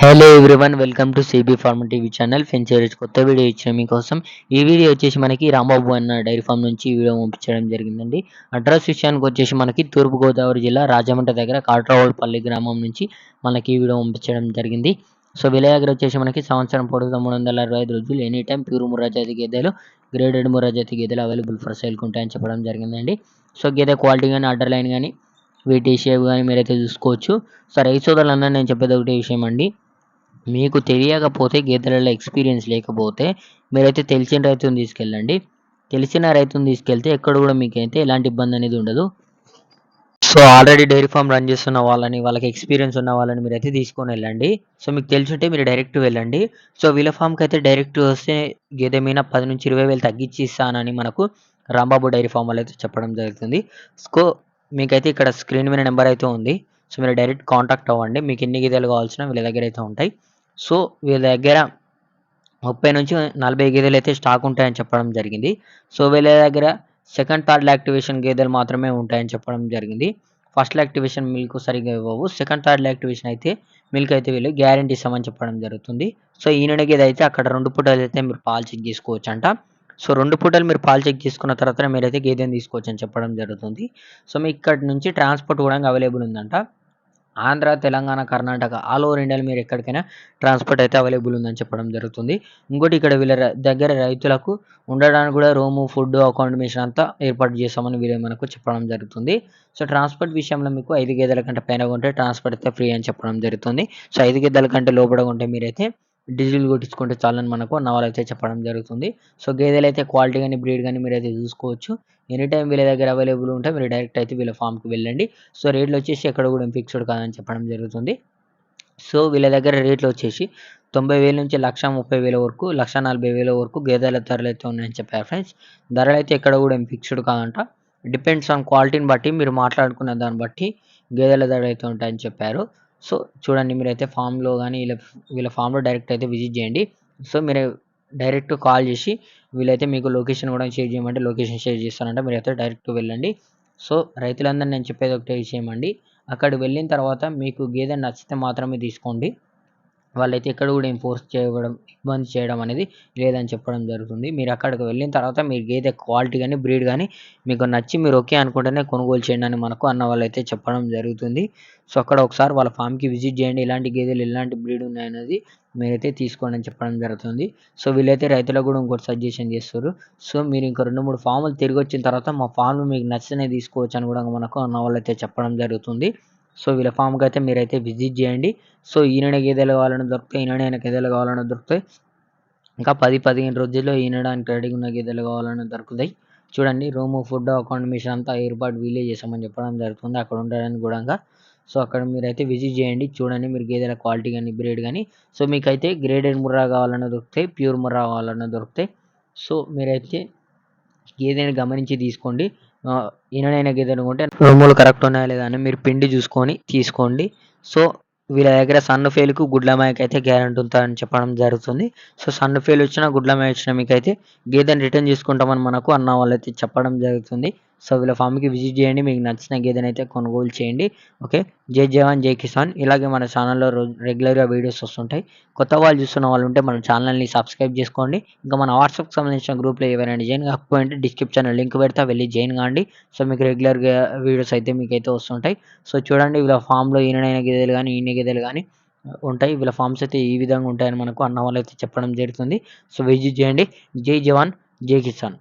Hello everyone welcome to CB farm TV channel ఫెన్చరేజ్ కొత్త video ఇచ్చిన మీకోసం ఈ వీడియో వచ్చేసి మనకి రాంబాబు అన్న డైరీ ఫామ్ నుంచి ఈ వీడియో పంపించడం జరిగిందండి. అడ్రస్ విషయానికి వచ్చేసి మనకి తూర్పుగోదావరి జిల్లా రాజమండ్రి దగ్గర కాట్రావులపల్లి గ్రామం నుంచి మనకి ఈ వీడియో పంపించడం జరిగింది. సో వీళ్ళ దగ్గర వచ్చేసి మనకి సంవత్సరం పొడుగుతా మూడు వందల అరవై ఐదు రోజులు ఎనీ టైం ప్యూర్ ముర్రా జాతి గేదెలు గ్రేడెడ్ ముర్రా జాతి గేదెలు అవైలబుల్ ఫర్ సేల్కి ఉంటాయని చెప్పడం జరిగిందండి. సో గేదె క్వాలిటీ కానీ ఆర్డర్ లైన్ కానీ వీటి షేప్ కానీ మీరైతే చూసుకోవచ్చు. సో రైతు సోదరులందరూ నేను చెప్పేది ఒకటే విషయం అండి. మీకు తెలియకపోతే గేదెలలో ఎక్స్పీరియన్స్ లేకపోతే మీరైతే తెలిసిన రైతుని తీసుకెళ్ళండి. తెలిసిన రైతుని తీసుకెళ్తే ఎక్కడ కూడా మీకైతే ఎలాంటి ఇబ్బంది అనేది ఉండదు. So already dairy farm run చేస్తున్న వాళ్ళని వాళ్ళకి ఎక్స్పీరియన్స్ ఉన్న వాళ్ళని మీరు అయితే తీసుకొని వెళ్ళండి. సో మీకు తెలిసి మీరు డైరెక్ట్ వెళ్ళండి. సో వీళ్ళ ఫామ్కి అయితే డైరెక్ట్ వస్తే గేదె మీద పది నుంచి ఇరవై వేలు తగ్గించి ఇస్తానని మనకు రాంబాబు డైరీ ఫామ్ వాళ్ళు అయితే చెప్పడం జరుగుతుంది. సో మీకైతే ఇక్కడ స్క్రీన్ మీద నెంబర్ అయితే ఉంది. సో మీరు డైరెక్ట్ కాంటాక్ట్ అవ్వండి. మీకు ఎన్ని గేదెలు కావాల్సిన వీళ్ళ దగ్గర అయితే ఉంటాయి. సో వీళ్ళ దగ్గర ముప్పై నుంచి నలభై గేదెలు అయితే స్టాక్ ఉంటాయని చెప్పడం జరిగింది. సో వీళ్ళ దగ్గర సెకండ్ థర్డ్ యాక్టివేషన్ గేదెలు మాత్రమే ఉంటాయని చెప్పడం జరిగింది. ఫస్ట్ యాక్టివేషన్ మిల్క్ సరిగ్గా ఇవ్వవు. సెకండ్ థర్డ్ యాక్టివేషన్ అయితే మిల్క్ అయితే వీళ్ళు గ్యారంటీ ఇస్తామని చెప్పడం జరుగుతుంది. సో ఈయన గేదె అయితే అక్కడ రెండు పూటలు అయితే మీరు పాలు చెక్ చేసుకోవచ్చు అంట సో రెండు పూటలు మీరు పాలు చెక్ చేసుకున్న తర్వాత మీరైతే గేదెని తీసుకోవచ్చు అని చెప్పడం జరుగుతుంది. సో మీ ఇక్కడ నుంచి ట్రాన్స్పోర్ట్ కూడా అవైలబుల్ ఉందంట. ఆంధ్ర తెలంగాణ కర్ణాటక ఆల్ ఓవర్ ఇండియాలో మీరు ఎక్కడికైనా ట్రాన్స్పోర్ట్ అయితే అవైలబుల్ ఉందని చెప్పడం జరుగుతుంది. ఇంకోటి ఇక్కడ వీళ్ళ దగ్గర రైతులకు ఉండడానికి కూడా రూము ఫుడ్ అకామిడేషన్ అంతా ఏర్పాటు చేస్తామని వీరే మనకు చెప్పడం జరుగుతుంది. సో ట్రాన్స్పోర్ట్ విషయంలో మీకు ఐదు గేదెల కంటే పైన ఉంటే ట్రాన్స్పోర్ట్ అయితే ఫ్రీ అని చెప్పడం జరుగుతుంది. సో ఐదు గేదెల కంటే లోపల ఉంటే మీరైతే డీజిల్ కొట్టించుకుంటే చాలని మనకు అయితే చెప్పడం జరుగుతుంది. సో గేదెలు అయితే క్వాలిటీ కానీ బ్రీడ్ కానీ మీరు అయితే చూసుకోవచ్చు. ఎనీ టైం వీళ్ళ దగ్గర అవైలబుల్ ఉంటే మీరు డైరెక్ట్ అయితే వీళ్ళ ఫామ్కి వెళ్ళండి. సో రేట్లు వచ్చేసి ఎక్కడ కూడా ఫిక్స్డ్ కాదని చెప్పడం జరుగుతుంది. సో వీళ్ళ దగ్గర రేట్లు వచ్చేసి తొంభై వేల నుంచి లక్ష ముప్పై వేల వరకు లక్ష నలభై వేల వరకు గేదెల ధరలు అయితే ఉన్నాయని చెప్పారు ఫ్రెండ్స్. ధరలు అయితే ఎక్కడ కూడా ఫిక్స్డ్ కాదంట. డిపెండ్స్ ఆన్ క్వాలిటీని బట్టి మీరు మాట్లాడుకున్న దాన్ని బట్టి గేదెల ధరలు అయితే ఉంటాయని చెప్పారు. సో చూడండి మీరైతే ఫామ్లో కానీ వీళ్ళ వీళ్ళ ఫామ్లో డైరెక్ట్ అయితే విజిట్ చేయండి. సో మీరు డైరెక్ట్ కాల్ చేసి వీళ్ళైతే మీకు లొకేషన్ కూడా షేర్ చేయమంటే లొకేషన్ షేర్ చేస్తారంటే మీరైతే డైరెక్ట్ వెళ్ళండి. సో రైతులందరూ నేను చెప్పేది ఒకటే విషయం అండి అక్కడికి వెళ్ళిన తర్వాత మీకు గేదె నచ్చితే మాత్రమే తీసుకోండి. వాళ్ళైతే ఎక్కడ కూడా ఏం ఫోర్స్ చేయడం ఇబ్బంది చేయడం అనేది లేదని చెప్పడం జరుగుతుంది. మీరు అక్కడికి వెళ్ళిన తర్వాత మీరు గేదె క్వాలిటీ కానీ బ్రీడ్ కానీ మీకు నచ్చి మీరు ఓకే అనుకుంటేనే కొనుగోలు చేయండి అని మనకు అన్న వాళ్ళైతే చెప్పడం జరుగుతుంది. సో అక్కడ ఒకసారి వాళ్ళ ఫామ్కి విజిట్ చేయండి. ఇలాంటి గేదెలు ఎలాంటి బ్రీడ్ ఉన్నాయనేది మీరైతే తీసుకోండి అని చెప్పడం జరుగుతుంది. సో వీళ్ళైతే రైతులకు కూడా ఇంకోటి సజెషన్ చేస్తారు. సో మీరు ఇంకా రెండు మూడు ఫాములు తిరిగి వచ్చిన తర్వాత మా ఫామ్ మీకు నచ్చినవి తీసుకోవచ్చు అని కూడా మనకు అన్న వాళ్ళైతే చెప్పడం జరుగుతుంది. సో వీళ్ళ ఫామ్కి అయితే మీరైతే విజిట్ చేయండి. సో ఈనడ గేదెలు కావాలని దొరుకుతాయి ఈనడైన గేదెలు కావాలని దొరుకుతాయి. ఇంకా పది పదిహేను రోజుల్లో ఈనడానికి రెడీగా ఉన్న గేదెలు కావాలని దొరుకుతాయి. చూడండి రూము ఫుడ్ అకామిడేషన్ అంతా ఏర్పాటు వీలే చేసామని చెప్పడం జరుగుతుంది. అక్కడ ఉండడానికి కూడా సో అక్కడ మీరైతే విజిట్ చేయండి చూడండి మీరు గేదెల క్వాలిటీ కానీ బ్రేడ్ కానీ. సో మీకైతే గ్రేడెడ్ ముర్రా కావాలన్నా దొరుకుతాయి ప్యూర్ ముర్రా కావాలన్నా దొరుకుతాయి. సో మీరైతే గేదెని గమనించి తీసుకోండి. ఈయననైనా గేదెలు కొంటే రొమ్ములు కరెక్ట్ ఉన్నాయా లేదా అని మీరు పిండి చూసుకొని తీసుకోండి. సో వీళ్ళ దగ్గర సన్ ఫెయిల్కు గుడ్ల మాయకి అయితే గ్యారంటీ ఉంటుందని చెప్పడం జరుగుతుంది. సో సన్ ఫెయిల్ వచ్చినా గుడ్ల మాయ వచ్చినా మీకైతే గేదెని రిటర్న్ చేసుకుంటామని మనకు అన్న వాళ్ళైతే చెప్పడం జరుగుతుంది. సో వీళ్ళ ఫామ్కి విజిట్ చేయండి. మీకు నచ్చిన గేదెనైతే కొనుగోలు చేయండి. ఓకే? జై జవాన్ జై కిసాన్. ఇలాగే మన ఛానల్లో రెగ్యులర్గా వీడియోస్ వస్తుంటాయి. కొత్త వాళ్ళు చూస్తున్న వాళ్ళు ఉంటే మన ఛానల్ని సబ్స్క్రైబ్ చేసుకోండి. ఇంకా మన వాట్సాప్కి సంబంధించిన గ్రూప్లో ఏమైనా జాయిన్ కాకపోయింటే డిస్క్రిప్షన్ లింక్ పెడతా. వెళ్ళి జాయిన్ కాండి. సో మీకు రెగ్యులర్గా వీడియోస్ అయితే మీకైతే వస్తుంటాయి. సో చూడండి వీళ్ళ ఫామ్లో ఈయనైన గేదెలు కానీ ఈయన గేదెలు కానీ ఉంటాయి. వీళ్ళ ఫామ్స్ అయితే ఈ విధంగా ఉంటాయని మనకు అన్న వాళ్ళు అయితే చెప్పడం జరుగుతుంది. సో విజిట్ చేయండి. జై జవాన్ జై కిసాన్.